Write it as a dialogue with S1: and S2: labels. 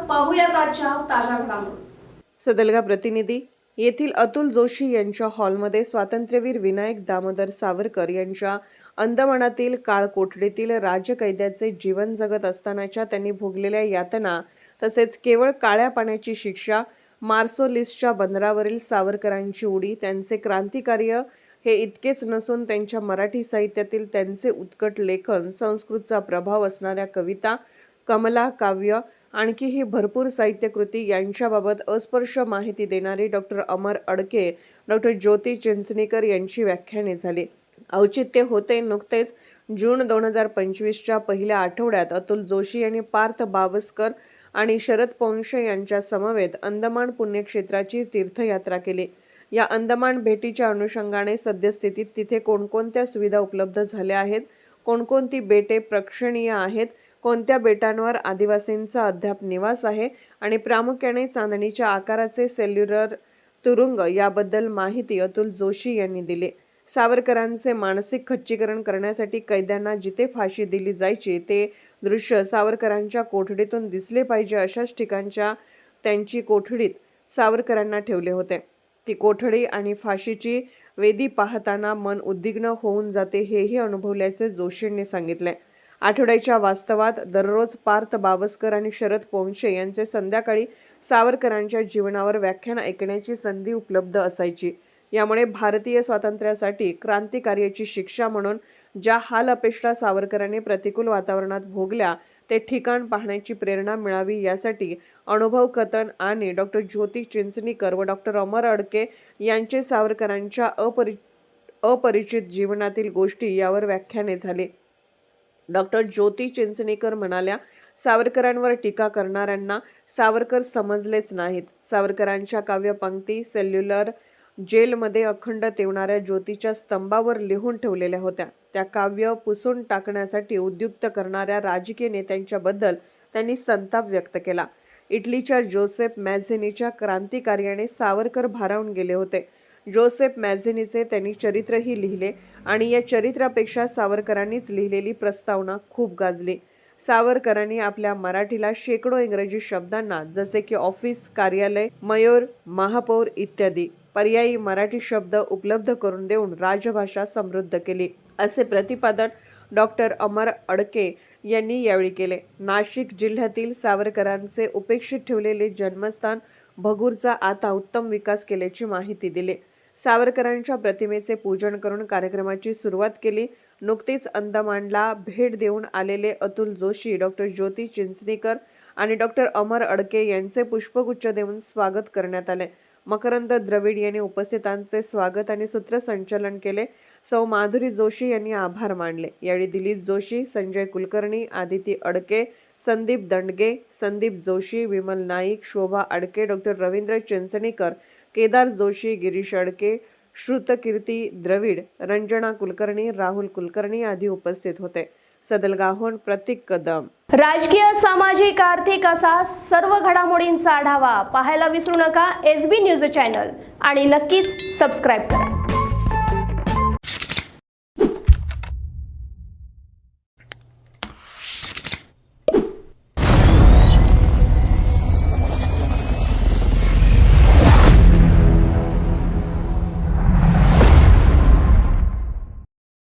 S1: पाहूयात आजच्या ताज्या घडामोडी.
S2: सदलगा प्रतिनिधी येथील अतुल जोशी यांच्या हॉलमध्ये स्वातंत्र्यवीर विनायक दामोदर सावरकर यांच्या अंदमानातील काळकोठडीतील राजकैद्याचे जीवन जगत असतानाच्या त्यांनी भोगलेल्या यातना तसेच केवळ काळ्या पाण्याची शिक्षा मार्सोलिसच्या बंदरावरील सावरकरांची उडी त्यांचे क्रांतिकार्य हे इतकेच नसून त्यांच्या मराठी साहित्यातील त्यांचे उत्कट लेखन संस्कृतचा प्रभाव असणाऱ्या कविता कमला काव्य आणखीही भरपूर साहित्यकृती यांच्याबाबत अस्पर्श माहिती देणारी डॉक्टर अमर अडके डॉक्टर ज्योती चिंचणीकर यांची व्याख्याने झाली. औचित्य होते नुकतेच जून दोन हजार पंचवीसच्या पहिल्या आठवड्यात अतुल जोशी यांनी पार्थ बावस्कर आणि शरद पोंक्षे यांच्या समवेत अंदमान पुण्यक्षेत्राची तीर्थयात्रा केली. या अंदमान भेटीच्या अनुषंगाने सद्यस्थितीत तिथे कोणकोणत्या सुविधा उपलब्ध झाल्या आहेत? कोणकोणती बेटे प्रेक्षणीय आहेत? कोणत्या बेटांवर आदिवासींचा अद्याप निवास आहे आणि प्रामुख्याने चांदणीच्या आकाराचे सेल्युलर तुरुंग याबद्दल माहिती अतुल जोशी यांनी दिली. सावरकरांचे मानसिक खच्चीकरण करण्यासाठी कैद्यांना जिथे फाशी दिली जायची ते दृश्य सावरकरांच्या कोठडीतून दिसले पाहिजे अशाच ठिकाणच्या त्यांची कोठडीत सावरकरांना ठेवले होते. ती कोठडी आणि फाशीची वेदी पाहताना मन उद्विग्न होऊन जाते हेही अनुभवल्याचे जोशींनी सांगितले. आठवड्याच्या वास्तवात दररोज पार्थ बावस्कर आणि शरद पोंशे यांचे संध्याकाळी सावरकरांच्या जीवनावर व्याख्यान ऐकण्याची संधी उपलब्ध असायची. यामुळे भारतीय स्वातंत्र्यासाठी क्रांतिकार्याची शिक्षा म्हणून ज्या हाल अपेक्षा सावरकरांनी प्रतिकूल वातावरणात भोगल्या ते ठिकाण पाहण्याची प्रेरणा मिळावी यासाठी अनुभव कथन आणि डॉक्टर ज्योती चिंचणीकर व डॉक्टर अमर अडके यांचे सावरकरांच्या अपरि अपरिचित जीवनातील गोष्टी यावर व्याख्याने झाली. डॉक्टर ज्योती चिंचणेकर म्हणाल्या सावरकरांवर टीका करणाऱ्यांना सावरकर समजलेच नाहीत. सावरकरांच्या काव्यपंक्ती सेल्युलर जेलमध्ये अखंड तेवणाऱ्या ज्योतीच्या स्तंभावर लिहून ठेवलेल्या होत्या. त्या काव्य पुसून टाकण्यासाठी उद्युक्त करणाऱ्या राजकीय नेत्यांच्याबद्दल त्यांनी संताप व्यक्त केला. इटलीच्या जोसेफ मॅझेनीच्या क्रांतिकार्याने सावरकर भारावून गेले होते. जोसेफ मॅझिनीचे त्यांनी चरित्रही लिहिले आणि या चरित्रापेक्षा सावरकरांनीच लिहिलेली प्रस्तावना खूप गाजली. सावरकरांनी आपल्या मराठीला शेकडो इंग्रजी शब्दांना जसे की ऑफिस कार्यालय मयूर महापौर इत्यादी पर्यायी मराठी शब्द उपलब्ध करून देऊन राजभाषा समृद्ध केली. असे प्रतिपादन डॉक्टर अमर अडके यांनी यावेळी केले. नाशिक जिल्ह्यातील सावरकरांचे उपेक्षित ठेवलेले जन्मस्थान भगूरचा आता उत्तम विकास केल्याची माहिती दिली. सावरकरांच्या प्रतिमेचे पूजन करून कार्यक्रमाची सुरुवात केली. नुकतीच अंदमानला भेट देऊन आलेले अतुल जोशी डॉक्टर ज्योती चिंचणीकर आणि डॉक्टर अमर अडके यांचे पुष्पगुच्छ देऊन स्वागत करण्यात आले. मकरंद द्रविड यांनी उपस्थितांचे स्वागत आणि सूत्रसंचलन केले. सौ माधुरी जोशी यांनी आभार मानले. यावेळी दिलीप जोशी संजय कुलकर्णी आदिती अडके संदीप दंडगे संदीप जोशी विमल नाईक शोभा अडके डॉक्टर रवींद्र चिंचणीकर केदार जोशी गिरीश अडके श्रुतकीर्ती द्रविड रंजना कुलकर्णी राहुल कुलकर्णी आदी उपस्थित होते. सदलगाहून प्रतीक कदम.
S1: राजकीय सामाजिक आर्थिक असा सर्व घडामोडींचा आढावा पाहायला विसरू नका. S B news channel. आणि नक्कीच सबस्क्राईब करा.